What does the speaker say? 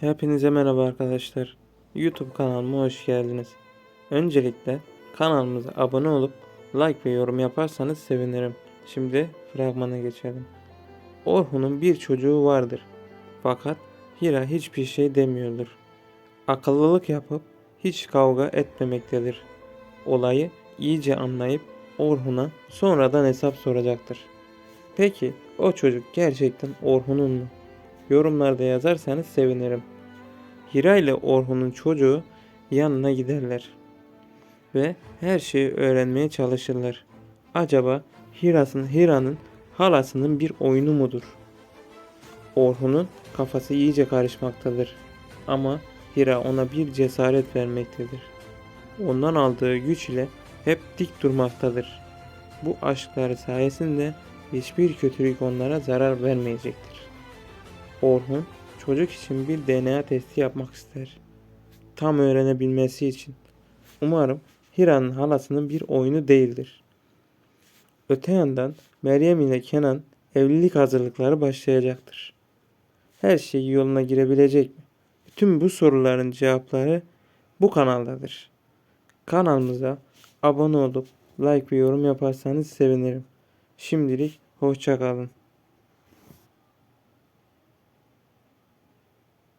Hepinize merhaba arkadaşlar. YouTube kanalıma hoş geldiniz. Öncelikle kanalımıza abone olup like ve yorum yaparsanız sevinirim. Şimdi fragmana geçelim. Orhun'un bir çocuğu vardır. Fakat Hira hiçbir şey demiyordur. Akıllılık yapıp hiç kavga etmemektedir. Olayı iyice anlayıp Orhun'a sonradan hesap soracaktır. Peki o çocuk gerçekten Orhun'un mu? Yorumlarda yazarsanız sevinirim. Hira ile Orhun'un çocuğu yanına giderler. Ve her şeyi öğrenmeye çalışırlar. Acaba Hira'sın, Hira'nın halasının bir oyunu mudur? Orhun'un kafası iyice karışmaktadır. Ama Hira ona bir cesaret vermektedir. Ondan aldığı güç ile hep dik durmaktadır. Bu aşkları sayesinde hiçbir kötülük onlara zarar vermeyecektir. Orhun çocuk için bir DNA testi yapmak ister. Tam öğrenebilmesi için. Umarım Hira'nın halasının bir oyunu değildir. Öte yandan Meryem ile Kenan evlilik hazırlıkları başlayacaktır. Her şey yoluna girebilecek mi? Bütün bu soruların cevapları bu kanaldadır. Kanalımıza abone olup like ve yorum yaparsanız sevinirim. Şimdilik hoşça kalın.